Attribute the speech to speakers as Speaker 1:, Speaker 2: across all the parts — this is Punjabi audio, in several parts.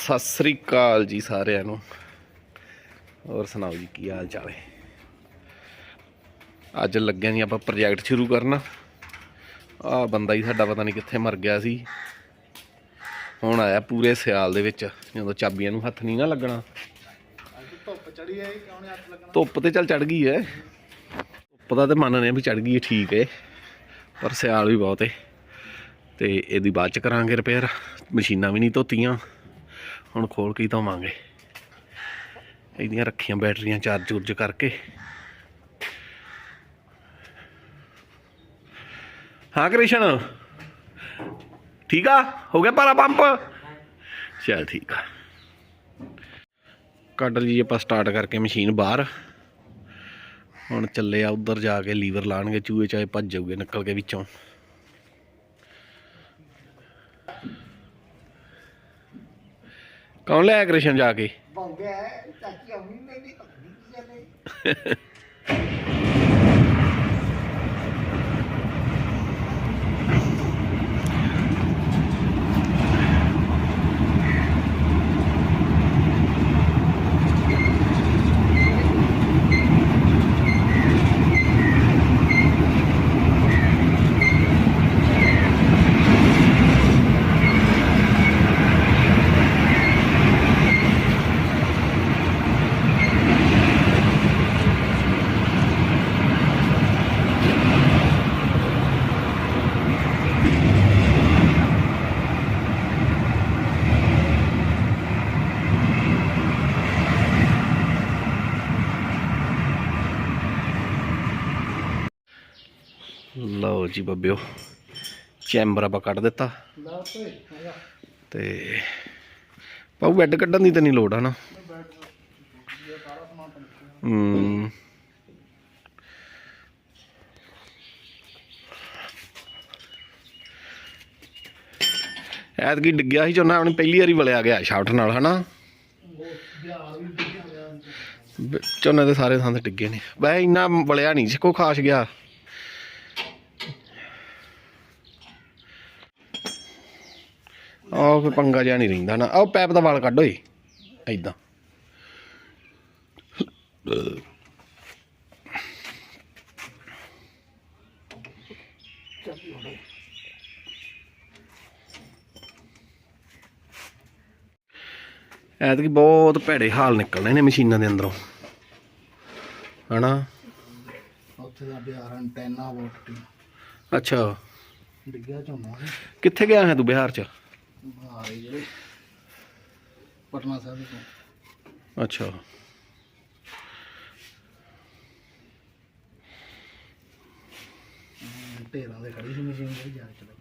Speaker 1: ਸਤਿ ਸ੍ਰੀ ਅਕਾਲ ਜੀ ਸਾਰਿਆਂ ਨੂੰ। ਹੋਰ ਸੁਣਾਓ ਜੀ, ਕੀ ਹਾਲ ਚਾਲ ਹੈ? ਅੱਜ ਲੱਗਿਆ ਜੀ ਆਪਾਂ ਪ੍ਰੋਜੈਕਟ ਸ਼ੁਰੂ ਕਰਨਾ। ਆ ਬੰਦਾ ਹੀ ਸਾਡਾ ਪਤਾ ਨਹੀਂ ਕਿੱਥੇ ਮਰ ਗਿਆ ਸੀ। ਹੁਣ ਆਇਆ ਪੂਰੇ ਸਿਆਲ ਦੇ ਵਿੱਚ, ਜਦੋਂ ਚਾਬੀਆਂ ਨੂੰ ਹੱਥ ਨਹੀਂ ਨਾ ਲੱਗਣਾ।
Speaker 2: ਧੁੱਪ ਚੜੀ ਹੈ ਕਿਉਂ ਨਹੀਂ ਹੱਥ ਲੱਗਣਾ
Speaker 1: ਧੁੱਪ ਤੇ ਚੱਲ ਚੜ ਗਈ ਹੈ। ਧੁੱਪ ਦਾ ਤੇ ਮੰਨਨੇ ਆ ਵੀ ਚੜ ਗਈ ਠੀਕ ਹੈ। ਪਰ ਸਿਆਲ ਵੀ ਬਹੁਤ ਹੈ। ਤੇ ਇਹਦੀ ਬਾਅਦ ਚ ਕਰਾਂਗੇ ਰਿਪੇਅਰ ਮਸ਼ੀਨਾਂ ਵੀ ਨਹੀਂ ਧੋਤੀਆਂ। ਹੁਣ ਖੋਲ ਕੇ ਹੀ ਇਹਦੀਆਂ ਰੱਖੀਆਂ ਬੈਟਰੀਆਂ ਚਾਰਜ ਉਰਜ ਕਰਕੇ। ਹਾਂ ਕ੍ਰਿਸ਼ਨ, ਠੀਕ ਆ? ਹੋ ਗਿਆ ਪਾਰਾ ਪੰਪ? ਚਲ ਠੀਕ ਆ। ਕੱਢ ਲਈ ਆਪਾਂ ਸਟਾਰਟ ਕਰਕੇ ਮਸ਼ੀਨ ਬਾਹਰ। ਹੁਣ ਚੱਲੇ ਆ ਉਧਰ ਜਾ ਕੇ ਲੀਵਰ ਲਾਣਗੇ, ਚੂਹੇ ਚਾਹੇ ਭੱਜ ਜਾਊਗੇ ਨਿਕਲ ਕੇ ਵਿੱਚੋਂ। ਕੌਣ ਲਿਆ ਕ੍ਰਿਸ਼ਨ ਜਾ ਕੇ?
Speaker 2: ਹੈ ਚਾਚੀ ਆਉਣੀ ਨਹੀਂ ਨਹੀਂ ਪਤਾ ਨਹੀਂ
Speaker 1: ਜੀ ਬੱਬਿਓ ਚੈਂਬਰ ਆਪਾਂ ਕੱਢ ਦਿੱਤਾ।
Speaker 2: ਤੇ ਆਇਆ
Speaker 1: ਤੇ ਪਾਉ ਬੈੱਡ ਕੱਢਣ ਦੀ ਤਾਂ ਨਹੀਂ ਲੋੜ, ਹਨਾ? ਹੂੰ। ਐਤਕੀ ਡਿੱਗਿਆ ਸੀ ਝੋਨਾ ਆਪਣੀ ਪਹਿਲੀ ਵਾਰੀ ਵਲਿਆ ਗਿਆ ਸ਼ਾਫਟ ਨਾਲ, ਹਨਾ?
Speaker 2: ਬਿਹਾਰ
Speaker 1: ਝੋਨੇ ਦੇ ਸਾਰੇ ਥਾਂ ਤੇ ਡਿੱਗੇ ਨੇ। ਵੈ ਇੰਨਾ ਵਲਿਆ ਨਹੀਂ ਸੀ ਕੋ ਖਾਸ ਗਿਆ। ਆਹ ਫੇ ਪੰਗਾ ਜਿਹਾ ਨਹੀਂ ਰਹਿੰਦਾ ਨਾ। ਆਹ ਪੈਪ ਦਾ ਵਾਲ ਕੱਢ ਓਏ ਐਦਾਂ ਐਤਕੀ ਬਹੁਤ ਭੈੜੇ ਹਾਲ ਨਿਕਲਣੇ ਨੇ ਮਸ਼ੀਨਾਂ ਦੇ ਅੰਦਰੋਂ। ਹਨਾ?
Speaker 2: ਉੱਥੇ ਦਾ ਬਿਹਾਰ ਐਂਟੈਨਾ ਵੋਟ
Speaker 1: ਅੱਛਾ।
Speaker 2: ਡਿੱਗਿਆ ਝੋਨਾ।
Speaker 1: ਕਿੱਥੇ ਗਿਆ ਹੈ ਤੂੰ ਬਿਹਾਰ ਚ?
Speaker 2: ਬਿਹਾਰ ਹੀ ਜਿਹੜੇ ਪਟਨਾ ਸਾਹਿਬ ਤੋਂ
Speaker 1: ਅੱਛਾ।
Speaker 2: ਢੇਰਾਂ ਦੇ ਖੜੀ ਸੀ ਮਸ਼ੀਨ ਜਿਹੜੀ ਜਾ ਚਲੇ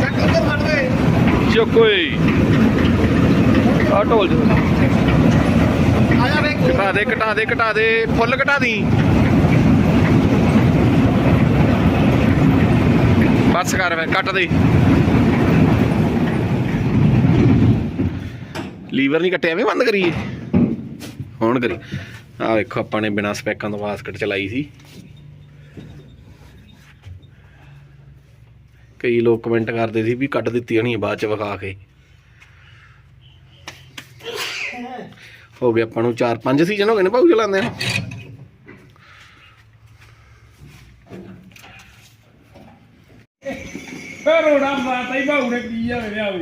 Speaker 2: ਚੱਕ ਉੱਧਰ ਫੜ ਗਏ
Speaker 1: ਚੁੱਕੋਈ ਆ ਢੋਲ ਚ
Speaker 2: ਆ ਜਾ ਵੇ
Speaker 1: ਘਟਾ ਦੇ ਘਟਾ ਦੇ ਘਟਾ ਦੇ। ਫੁੱਲ ਘਟਾ ਦੀ। ਬਸ ਕਰ ਵੇ ਕੱਟ ਦੇ। ਲੀਵਰ ਨਹੀਂ ਕੱਟਿਆ, ਐਵੇਂ ਬੰਦ ਕਰੀਏ। ਹੁਣ ਕਰੀ। ਆ ਵੇਖੋ ਆਪਾਂ ਨੇ ਬਿਨਾ ਸਪੈਕਾਂ ਤੋਂ ਬਾਸਕਟ ਚਲਾਈ ਸੀ। ਕਈ ਲੋਕ ਕਮੈਂਟ ਕਰਦੇ ਸੀ ਵੀ ਕੱਟ ਦਿੱਤੀ ਹੋਣੀ ਬਾਅਦ ਚ ਵਿਖਾ ਕੇ। ਹੋ ਗਿਆ ਆਪਾਂ ਨੂੰ 4-5 ਸੀਜ਼ਨ ਹੋ ਗਏ ਨੇ ਭਾਊ ਚਲਾਉਂਦੇ ਆ
Speaker 3: ਫੇਰ ਰੋੜਾ ਮਾਤਾ ਹੀ ਬਾਹੂ ਨੇ ਪੀ ਜਾਵੇ ਵਿਆਹ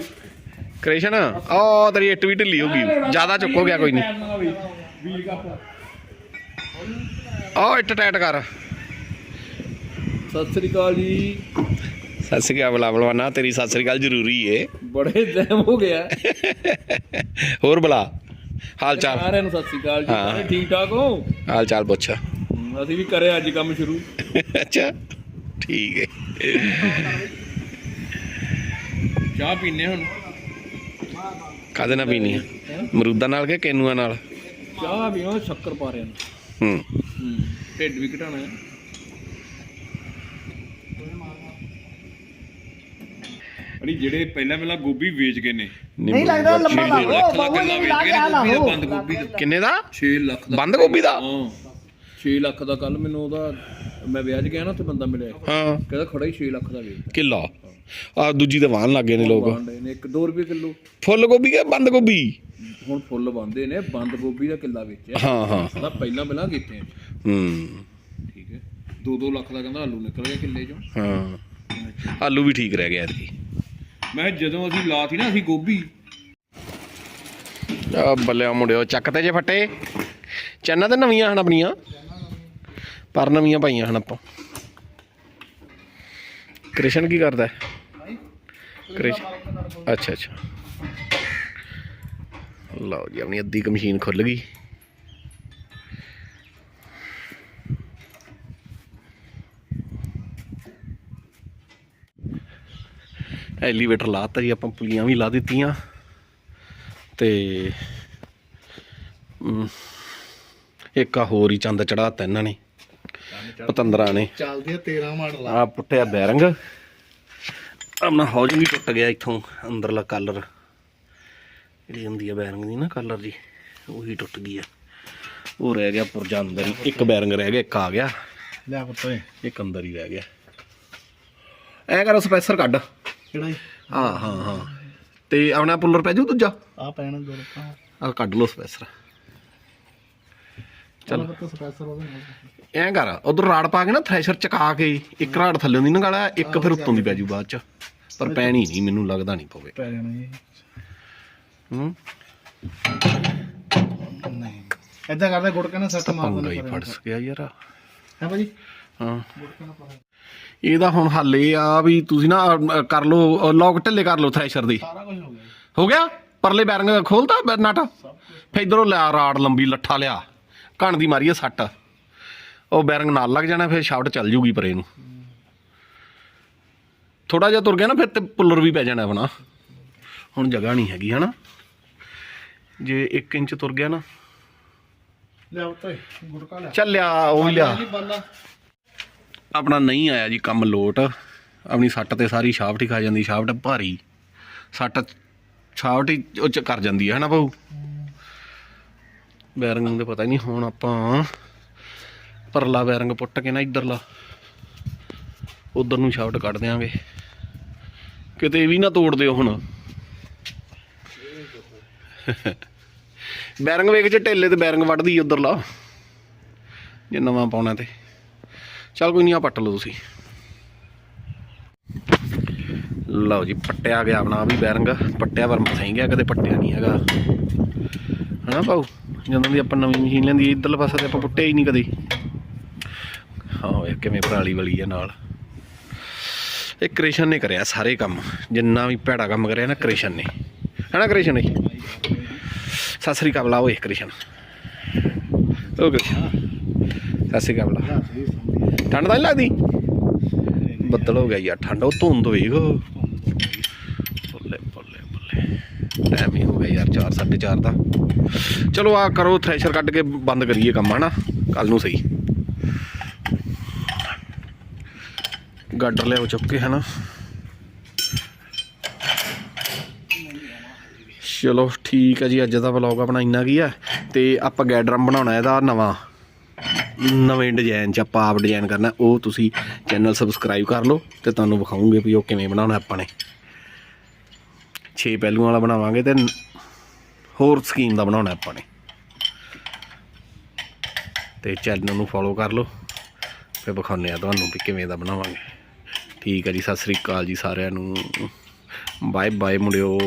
Speaker 1: ਕ੍ਰਿਸ਼ਨ ਆ ਤੇਰੀ ਇੱਟ ਵੀ ਢਿੱਲੀ ਹੋ ਗਈ। ਜ਼ਿਆਦਾ ਚੁੱਕੋ ਗਿਆ ਕੋਈ ਨਹੀਂ।
Speaker 3: ਵੀਰ ਕੱਪ
Speaker 1: ਆ ਇੱਟ ਟਾਈਟ ਕਰ।
Speaker 3: ਸਤਿ ਸ੍ਰੀ ਅਕਾਲ ਜੀ।
Speaker 1: ਸਤਿ ਸ੍ਰੀ ਅਕਾਲ ਬਲਾ ਬਲਵਾਨਾ ਤੇਰੀ ਸਤਿ ਸ੍ਰੀ ਅਕਾਲ ਜ਼ਰੂਰੀ ਏ।
Speaker 3: ਬੜੇ ਟਾਈਮ ਹੋ ਗਿਆ।
Speaker 1: ਹੋਰ ਬਲਾ ਹਾਲ ਚਾਲ?
Speaker 3: ਸਾਰਿਆਂ ਨੂੰ ਸਤਿ ਸ੍ਰੀ ਅਕਾਲ ਜੀ।
Speaker 1: ਹਾਂ।
Speaker 3: ਸਾਰੇ ਠੀਕ ਠਾਕ ਹੋ?
Speaker 1: ਹਾਲ ਚਾਲ ਪੁੱਛ।
Speaker 3: ਅਸੀਂ ਵੀ ਕਰਿਆ ਅੱਜ ਕੰਮ ਸ਼ੁਰੂ।
Speaker 1: ਅੱਛਾ ਠੀਕ ਏ।
Speaker 3: ਚਾਹ ਪੀਨੇ ਹੁਣ?
Speaker 1: ਕਾਦੇ ਨਾਲ ਪੀਣੀ ਆ? ਮਰੂਦਾਂ ਨਾਲ ਕਿ ਕੇਨੂਆਂ ਨਾਲ?
Speaker 3: ਚਾਹ ਪੀਓ ਸ਼ੱਕਰ ਪਾ ਰਿਆ
Speaker 1: ਹੂੰ।
Speaker 3: ਹੂੰ ਢਿੱਡ ਵੀ ਘਟਾਣਾ ਹੈ ਅੜੀ ਜਿਹੜੇ ਪਹਿਲਾਂ ਪਹਿਲਾਂ ਗੋਭੀ ਵੇਚ ਗਏ ਨੇ
Speaker 2: ਨਹੀਂ ਲੱਗਦਾ ਲੰਬਾ ਲਾ
Speaker 3: ਲੱਖ
Speaker 2: ਲਓ
Speaker 3: ਦਾ
Speaker 2: ਬਾਬੂ
Speaker 3: ਕਿੱਲਾ
Speaker 2: ਜੀ
Speaker 3: ਵੇਚ
Speaker 2: ਲਾ ਕੇ ਆ ਲਓ
Speaker 3: ਬੰਦ ਗੋਭੀ ਦਾ।
Speaker 1: ਕਿੰਨੇ ਦਾ?
Speaker 3: 6 ਲੱਖ ਦਾ।
Speaker 1: ਬੰਦ ਗੋਭੀ ਦਾ?
Speaker 3: ਹਾਂ। 6 ਲੱਖ ਦਾ ਕੱਲ ਮੈਨੂੰ ਉਹਦਾ ਮੈਂ ਵਿਆਹ 'ਚ ਗਿਆ ਨਾ ਉੱਥੇ ਬੰਦਾ ਮਿਲਿਆ।
Speaker 1: ਹਾਂ।
Speaker 3: ਕਹਿੰਦਾ ਖੜਾ ਹੀ 6 ਲੱਖ ਦਾ ਵੇਚ।
Speaker 1: ਕਿੱਲਾ? ਆ ਦੂਜੀ ਤੇ ਵਾਹਨ ਲੱਗੇ ਨੇ ਲੋਕ।
Speaker 3: ਬੰਦੇ ਨੇ। 1-2 ਰੁਪਏ ਕਿਲੋ।
Speaker 1: ਫੁੱਲ ਗੋਭੀ ਕਿ ਬੰਦ ਗੋਭੀ?
Speaker 3: ਹੁਣ ਫੁੱਲ ਬੰਦੇ ਨੇ ਬੰਦ ਗੋਭੀ ਦਾ ਕਿੱਲਾ ਵੇਚਿਆ।
Speaker 1: ਹਾਂ ਹਾਂ।
Speaker 3: ਉਹਦਾ ਪਹਿਲਾਂ ਕੀਤੇ।
Speaker 1: ਹੂੰ।
Speaker 3: ਠੀਕ ਹੈ। 2-2 ਲੱਖ ਦਾ ਕਹਿੰਦਾ ਆਲੂ ਨਿਕਲ ਗਿਆ ਕਿੱਲੇ ਚੋਂ।
Speaker 1: ਹਾਂ। ਆਲੂ ਵੀ ਠੀਕ ਰਹਿ ਗਿਆ ਐਤਕੀ।
Speaker 3: ਮੈਂ ਕਿਹਾ ਜਦੋਂ ਅਸੀਂ ਲਾਤੀ ਨਾ ਅਸੀਂ ਗੋਭੀ।
Speaker 1: ਆ ਬੱਲਿਆ ਮੁੰਡਿਓ ਚੱਕ ਤੇ ਜੇ ਫੱਟੇ। ਚੰਨਾ ਤੇ ਨਵੀਆਂ ਹਨ ਆਪਣੀਆਂ। ਪਰ ਨਵੀਆਂ ਪਾਈਆਂ ਹਨ ਆਪਾਂ। ਕ੍ਰਿਸ਼ਨ ਕੀ ਕਰਦਾ ਹੈ? ਕ੍ਰਿਸ਼ਨ ਅੱਛਾ ਅੱਛਾ। ਲਓ ਜੀ ਆਪਣੀ ਅੱਧੀ ਕੁ ਮਸ਼ੀਨ ਖੁੱਲ ਗਈ। ਐਲੀਵੇਟਰ ਲਾਤਾ ਜੀ ਆਪਾਂ ਪੁਲੀਆਂ ਵੀ ਲਾ ਦਿੱਤੀਆਂ। ਤੇ ਇੱਕ ਆ ਹੋਰ ਹੀ ਚੰਦ ਚੜਾਤਾ ਇਹਨਾਂ ਨੇ ਪਤੰਦਰਾਂ ਨੇ।
Speaker 2: ਚੱਲਦੀ ਆ 13 ਮਾਡਲ ਆ।
Speaker 1: ਪੁੱਟਿਆ ਬੈਰੰਗ। ਆਪਣਾ ਹੌਜ ਵੀ ਟੁੱਟ ਗਿਆ ਇੱਥੋਂ ਅੰਦਰਲਾ ਕਲਰ ਜਿਹੜੀ ਹੁੰਦੀ ਆ ਬੈਰੰਗ ਦੀ ਨਾ ਕਲਰ ਜੀ ਉਹੀ ਟੁੱਟ ਗਈ ਆ। ਉਹ ਰਹਿ ਗਿਆ ਪੁਰਜਾ ਅੰਦਰ ਹੀ। ਇੱਕ ਬੈਰੰਗ ਰਹਿ ਗਿਆ ਇੱਕ ਆ ਗਿਆ।
Speaker 2: ਲਿਆ ਪੁੱਤ
Speaker 1: ਇੱਕ ਅੰਦਰ ਹੀ ਰਹਿ ਗਿਆ। ਐ ਕਰ ਸਪੈਸਰ ਕੱਢ।
Speaker 2: ਕਿਹੜਾ ਜੀ
Speaker 1: ਹਾਂ ਹਾਂ ਹਾਂ। ਤੇ ਆਪਣਾ ਪੁੱਲਰ ਪੈ ਜਾਊ ਦੂਜਾ?
Speaker 2: ਆ ਪੈਣ ਦੋ
Speaker 1: ਆ ਕੱਢ ਲਓ ਸਪੈਸਰ।
Speaker 2: ਚੱਲ।
Speaker 1: ਐਂ ਕਰ ਉਧਰ ਰਾੜ ਪਾ ਕੇ ਨਾ ਥ੍ਰੈਸ਼ਰ ਚਕਾ ਕੇ ਇੱਕ ਰਾੜ ਥੱਲੇ ਦੀ ਨਗਾਲਾ ਇੱਕ ਫਿਰ ਉੱਤੋਂ ਦੀ ਪੈ ਜੂ ਬਾਅਦ ਚ। ਪਰ ਪੈਣੀ ਨਹੀਂ ਮੈਨੂੰ ਲੱਗਦਾ ਨਹੀਂ ਪਵੇ।
Speaker 2: ਪੈ ਜਾਣਾ ਜੀ।
Speaker 1: ਹੂੰ?
Speaker 2: ਨਹੀਂ। ਏਦਾਂ ਕਰਦਾ ਗੁੜ ਕੇ ਨਾ ਸੱਟ ਮਾਰ
Speaker 1: ਪੰਗਾ ਹੀ
Speaker 2: ਦਿੰਦਾ
Speaker 1: ਫੜਸ ਗਿਆ ਯਾਰ।
Speaker 2: ਹੈ ਭਾਜੀ?
Speaker 1: ਹਾਂ। ਇਹਦਾ ਹੁਣ ਹੱਲ ਇਹ ਆ ਵੀ ਤੁਸੀਂ ਨਾ ਕਰ ਲਓ ਲੌਕ ਢਿੱਲੇ ਕਰ ਲਓ ਥ੍ਰੈਸ਼ਰ ਦੀ।
Speaker 2: ਸਾਰਾ ਕੁਝ ਹੋ ਗਿਆ। ਜੀ।
Speaker 1: ਹੋ ਗਿਆ? ਪਰਲੇ ਬੈਰਿੰਗ ਖੋਲਤਾ ਨਟ? ਫੇ ਇਧਰੋਂ ਲਿਆ ਰਾੜ ਲੰਬੀ ਲੱਠਾ ਲਿਆ। ਕਣ ਦੀ ਮਾਰੀਏ ਸੱਟ। ਉਹ ਬੈਰਿੰਗ ਨਾਲ ਲੱਗ ਜਾਣਾ ਫਿਰ ਸ਼ਾਫਟ ਚੱਲ ਜੂਗੀ ਪਰੇ ਨੂੰ। ਥੋੜਾ ਜਿਹਾ ਤੁਰ ਗਿਆ ਨਾ ਫਿਰ ਤੇ ਪੁੱਲਰ ਵੀ ਪੈ ਜਾਣਾ ਆਪਣਾ। ਹੁਣ ਜਗ੍ਹਾ ਨਹੀਂ ਹੈਗੀ ਹਨਾ? ਜੇ 1 ਇੰਚ ਤੁਰ ਗਿਆ ਨਾ।
Speaker 2: ਲਿਆ
Speaker 1: ਚੱਲਿਆ ਉਹ ਵੀ ਲਿਆ। ਆਪਣਾ ਨਹੀਂ ਆਇਆ ਜੀ ਕੰਮ ਲੋਟ। ਆਪਣੀ ਸੱਟ ਤੇ ਸਾਰੀ ਸ਼ਾਫਟ ਹੀ ਖਾ ਜਾਂਦੀ ਸ਼ਾਫਟ ਭਾਰੀ। ਸੱਟ ਸ਼ਾਫਟ ਹੀ ਉਹ ਚ ਕਰ ਜਾਂਦੀ ਹੈ ਹਨਾ ਭਾਊ? ਬੈਰਿੰਗ ਦੇ ਪਤਾ ਹੀ ਨਹੀਂ, ਹੁਣ ਆਪਾਂ ਪਰਲਾ ਬੈਰਿੰਗ ਪੁੱਟ ਕੇ ਨਾ ਇਧਰਲਾ, ਉਧਰ ਨੂੰ ਸ਼ਾਫਟ ਕੱਢ ਦਿਆਂਗੇ। ਕਿਤੇ ਵੀ ਨਾ ਤੋੜ ਦਿਓ ਹੁਣ। ਬੈਰਿੰਗ ਵੇਖ ਚ ਢੇਲੇ ਤੇ ਬੈਰਿੰਗ ਵੱਢਦੀ ਉਧਰਲਾ, ਜੇ ਨਵਾਂ ਪਾਉਣਾ ਤੇ। ਚੱਲ ਕੋਈ ਨਹੀਂ ਆ ਪੱਟ ਲਓ ਤੁਸੀਂ। ਲਓ ਜੀ, ਪੱਟਿਆ ਗਿਆ ਆਪਣਾ ਵੀ ਬੈਰਿੰਗ। ਪੱਟਿਆ ਪਰ ਮਸਾਂ ਗਿਆ, ਕਦੇ ਪੱਟਿਆ ਨਹੀਂ ਹੈਗਾ। ਹਨਾ ਭਾਊ? ਜਦੋਂ ਦੀ ਆਪਾਂ ਨਵੀਂ ਮਸ਼ੀਨ ਲੈਂਦੀ ਇਧਰਲੇ ਪਾਸੇ ਤੇ ਆਪਾਂ ਪੁੱਟਿਆ ਹੀ ਨਹੀਂ ਕਦੇ। ਹਾਂ ਵੇ ਕਿਵੇਂ ਪਰਾਲੀ ਵਾਲੀ ਆ ਨਾਲ। ਇਹ ਕ੍ਰਿਸ਼ਨ ਨੇ ਕਰਿਆ ਸਾਰੇ ਕੰਮ। ਜਿੰਨਾ ਵੀ ਭੈੜਾ ਕੰਮ ਕਰਿਆ ਨਾ, ਕ੍ਰਿਸ਼ਨ ਨੇ। ਹਨਾ ਕ੍ਰਿਸ਼ਨ ਨੇ ਸਤਿ ਸ੍ਰੀ ਅਕਾਲ ਓਏ ਕ੍ਰਿਸ਼ਨ। ਓ ਕ੍ਰਿਸ਼ਨ। ਸਤਿ ਸ੍ਰੀ ਅਕਾਲ। ਠੰਡ ਤਾਂ ਨਹੀਂ ਲੱਗਦੀ? ਬੱਦਲ ਹੋ ਗਿਆ ਯਾਰ, ਠੰਡ। ਉਹ ਧੁੰਦ ਵੇਖ। ਬੱਲੇ ਬੱਲੇ ਬੱਲੇ। ਟਾਈਮ ਹੀ ਹੋ ਗਿਆ ਯਾਰ 4 4:30 ਦਾ। ਚਲੋ ਆ ਕਰੋ ਥ੍ਰੈਸ਼ਰ ਕੱਢ ਕੇ ਬੰਦ ਕਰੀਏ ਕੰਮ, ਹਨਾ? ਕੱਲ ਨੂੰ ਸਹੀ। ਗਾਡਰ ਲਿਆਓ ਚੁੱਕ ਕੇ, ਹਨਾ? ਚਲੋ ਠੀਕ ਹੈ ਜੀ, ਅੱਜ ਦਾ ਵਲੌਗ ਆਪਣਾ ਇੰਨਾ ਕੀ ਆ ਤੇ ਆਪਾਂ ਗੈਡਰਮ ਬਣਾਉਣਾ ਇਹਦਾ ਨਵਾਂ। ਨਵੇਂ ਡਿਜ਼ਾਈਨ ਚ ਆਪਾਂ ਆਪ ਡਿਜ਼ਾਈਨ ਕਰਨਾ ਉਹ ਤੁਸੀਂ ਚੈਨਲ ਸਬਸਕ੍ਰਾਈਬ ਕਰ ਲਓ ਤੇ ਤੁਹਾਨੂੰ ਵਿਖਾਉਂਗੇ ਵੀ ਉਹ ਕਿਵੇਂ ਬਣਾਉਣਾ ਆਪਾਂ ਨੇ। 6 ਪਹਿਲੂਆਂ ਵਾਲਾ ਬਣਾਵਾਂਗੇ ਤੇ ਹੋਰ ਸਕੀਮ ਦਾ ਬਣਾਉਣਾ ਆਪਾਂ ਨੇ। ਤੇ ਚੈਨਲ ਨੂੰ ਫੋਲੋ ਕਰ ਲਓ, ਫਿਰ ਵਿਖਾਉਂਦੇ ਆ ਤੁਹਾਨੂੰ ਵੀ ਕਿਵੇਂ ਦਾ ਬਣਾਵਾਂਗੇ। ਠੀਕ ਹੈ ਜੀ, ਸਤਿ ਸ੍ਰੀ ਅਕਾਲ ਜੀ ਸਾਰਿਆਂ ਨੂੰ। Bye bye ਮੁੰਡਿਓ।